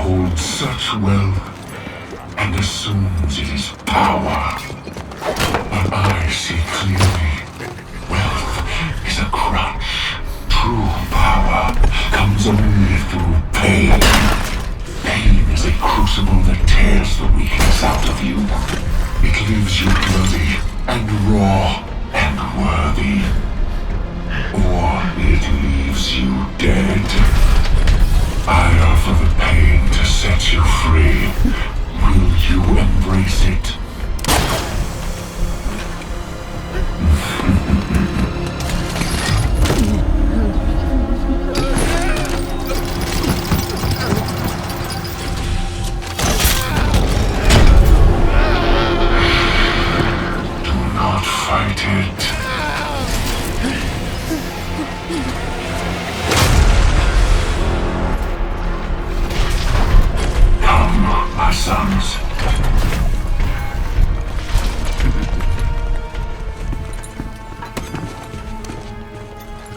wields such wealth and assumes it is power. But I see clearly. Wealth is a crutch. True power comes only through pain. Pain is a crucible that tears the weakness out of you. It leaves you dirty and raw and worthy. Or it leaves you dead. Free. Will you embrace it? Do not fight it. sons.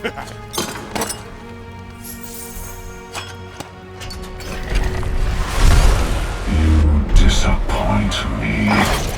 you disappoint me.